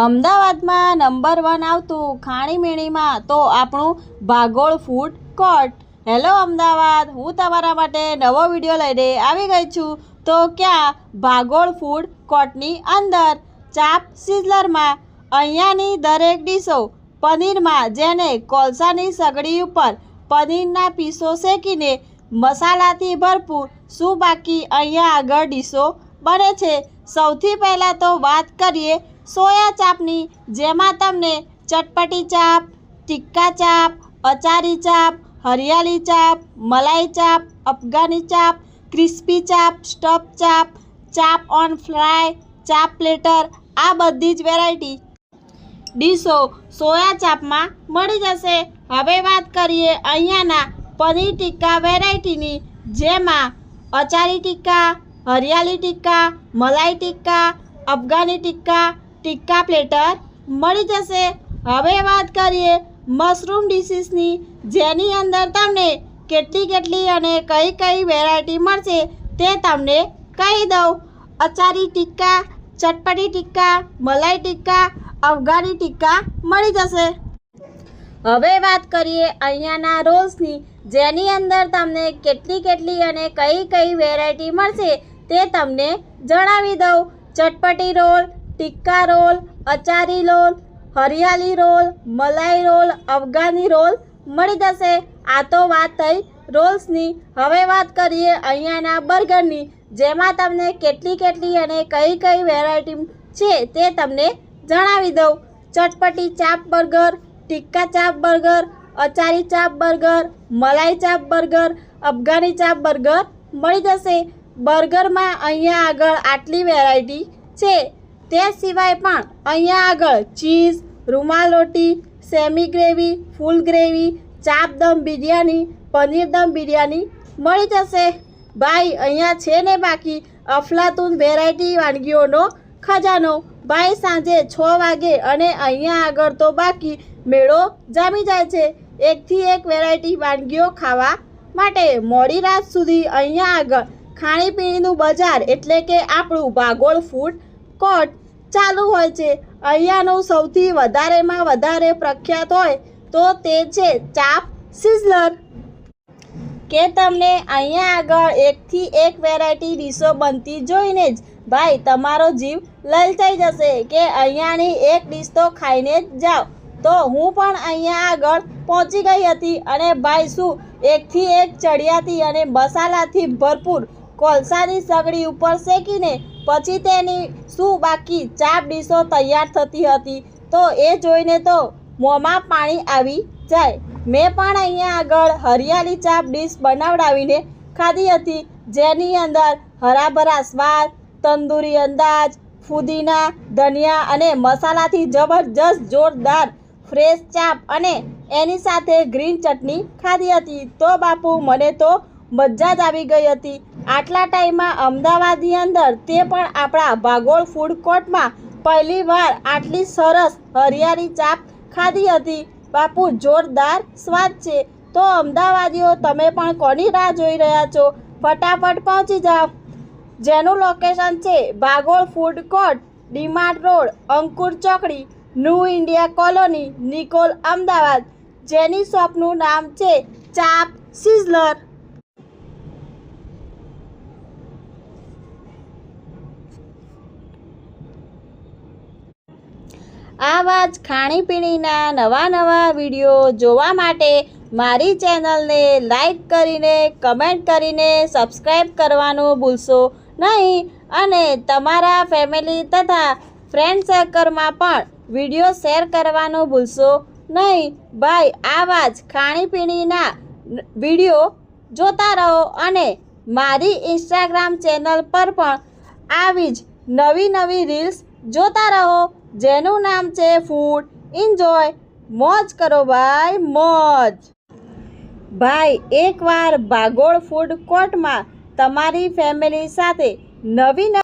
અમદાવાદમાં number one આવતું ખાણીમીણીમાં તો આપણું Bhagol food court hello Ahmedabad. હું તમારા માટે નવો વીડિયો લઈને આવી ગઈ છું. તો ક્યાં? ભાગોળ ફૂડ કોર્ટની અંદર. ચાપ સિઝલરમાં અહીંયાની દરેક ડીશો પનીરમાં જેને કોલસાની સગડી ઉપર પનીરના પીસો શેકીને મસાલાથી ભરપૂર, શું બાકી અહીંયા આગળ ડીશો બને છે? સૌથી પહેલાં તો વાત કરીએ સોયા ચાપની, જેમાં તમને ચટપટી ચાપ, ટિક્કા ચાપ, અચારી ચાપ, હરિયાળી ચાપ, મલાઈ ચાપ, અફઘાની ચાપ, ક્રિસ્પી ચાપ, સ્ટફ ચાપ ચાપ ઓન ફ્રાય, ચાપ પ્લેટર, આ બધી જ વેરાયટી ડીશો સોયા ચાપમાં મળી જશે. હવે વાત કરીએ અહીંયાના પનીર ટિક્કા વેરાયટીની, જેમાં અચારી ટિક્કા, હરિયાળી ટિક્કા, મલાઈ ટિક્કા, અફઘાની ટિક્કા ટિક્કા પ્લેટર મળી જશે. હવે વાત કરીએ મશરૂમ ડીશીસની જેની અંદર તમને કેટલી કેટલી અને કઈ કઈ વેરાયટી મળશે તે તમને કહી દઉં. અચારી ટિક્કા ચટપટી ટિક્કા મલાઈ ટિક્કા અફઘાની ટિક્કા મળી જશે. હવે વાત કરીએ અહીંયાના રોલ્સની, જેની અંદર તમને કેટલી કેટલી અને કઈ કઈ વેરાયટી મળશે તે તમને જણાવી દઉં. ચટપટી રોલ ટિક્કા રોલ, અચારી રોલ, હરિયાળી રોલ, મલાઈ રોલ, અફઘાની રોલ મળી જશે. આ તો વાત થઈ રોલ્સની. હવે વાત કરીએ અહીંયાના બર્ગરની, જેમાં તમને કેટલી કેટલી અને કઈ કઈ વેરાયટી છે તે તમને જણાવી દઉં. ચટપટી ચાપ બર્ગર, ટિક્કા ચાપ બર્ગર, અચારી ચાપ બર્ગર, મલાઈ ચાપ બર્ગર, અફઘાની ચાપ બર્ગર મળી જશે. બર્ગરમાં અહીંયા આગળ આટલી વેરાયટી છે. તે સિવાય પણ અહીંયા આગળ cheese, rumali roti, semi gravy, full gravy, chaap dum biryani, paneer દમ બિરયાની મળી જશે. ભાઈ, અહીંયા છે ને બાકી અફલાતુન વેરાયટી વાનગીઓનો ખજાનો. ભાઈ, સાંજે છ વાગે અને અહીંયા આગળ તો બાકી મેળો જામી જાય છે. એકથી એક વેરાયટી વાનગીઓ ખાવા માટે મોડી રાત સુધી અહીંયા આગળ ખાણીપીણીનું બજાર એટલે કે આપણું ભાગોળ ફૂડ કોર્ટ ચાલુ હોય છે. અહીંયાનું સૌથી વધારેમાં વધારે પ્રખ્યાત હોય તો તે છે ચાપ સિઝલર. કે તમને અહીંયા આગળ એકથી એક વેરાયટી ડીશો બનતી જોઈને જ ભાઈ તમારો જીવ લલચાઈ જશે કે અહીંયાની એક ડીશ તો ખાઈને જ જાઓ. તો હું પણ અહીંયા આગળ પહોંચી ગઈ હતી અને ભાઈ શું એકથી એક ચડિયાતી અને મસાલાથી ભરપૂર કોલસાની સગડી ઉપર શેકીને પછી તેની શું બાકી ચાપ ડીશો તૈયાર થતી હતી. તો એ જોઈને તો મોંમાં પાણી આવી જાય. મેં પણ અહીંયા આગળ હરિયાળી ચાપ ડીશ બનાવડાવીને ખાધી હતી. જેની અંદર હરાભરા સ્વાદ, તંદૂરી અંદાજ, ફુદીના, ધનિયા અને મસાલાથી જબરજસ્ત જોરદાર ફ્રેશ ચાપ અને એની સાથે ગ્રીન ચટણી ખાધી હતી. તો બાપુ, મને તો મજા જ આવી ગઈ હતી. આટલા ટાઈમમાં અમદાવાદની અંદર તે પણ આપણા ભાગોળ ફૂડ કોર્ટમાં પહેલી વાર આટલી સરસ હરિયાળી ચાપ ખાધી હતી. બાપુ, જોરદાર સ્વાદ છે. તો અમદાવાદીઓ, તમે પણ કોની રાહ જોઈ રહ્યા છો? ફટાફટ પહોંચી જાઓ. જેનું લોકેશન છે Bhagol food court DMart road, Ankur ચોકડી, new India colony, Nikol Ahmedabad. જેની શોપનું નામ છે ચાપ સિઝલર. આવા જ ખાણીપીણીના નવા નવા વીડિયો જોવા માટે મારી ચેનલને લાઈક કરીને, કમેન્ટ કરીને સબસ્ક્રાઈબ કરવાનું ભૂલશો નહીં અને તમારા ફેમિલી તથા ફ્રેન્ડ સર્કલમાં પણ વીડિયો શેર કરવાનું ભૂલશો નહીં. ભાઈ, આવા જ ખાણીપીણીના વીડિયો જોતા રહો અને મારી ઇન્સ્ટાગ્રામ ચેનલ પર પણ આવી જ નવી નવી રીલ્સ જોતા રહો. જેનું નામ છે ફૂડ. એન્જોય મોજ કરો ભાઈ, મોજ. ભાઈ, એકવાર ભાગોળ ફૂડ કોર્ટમાં તમારી ફેમિલી સાથે નવી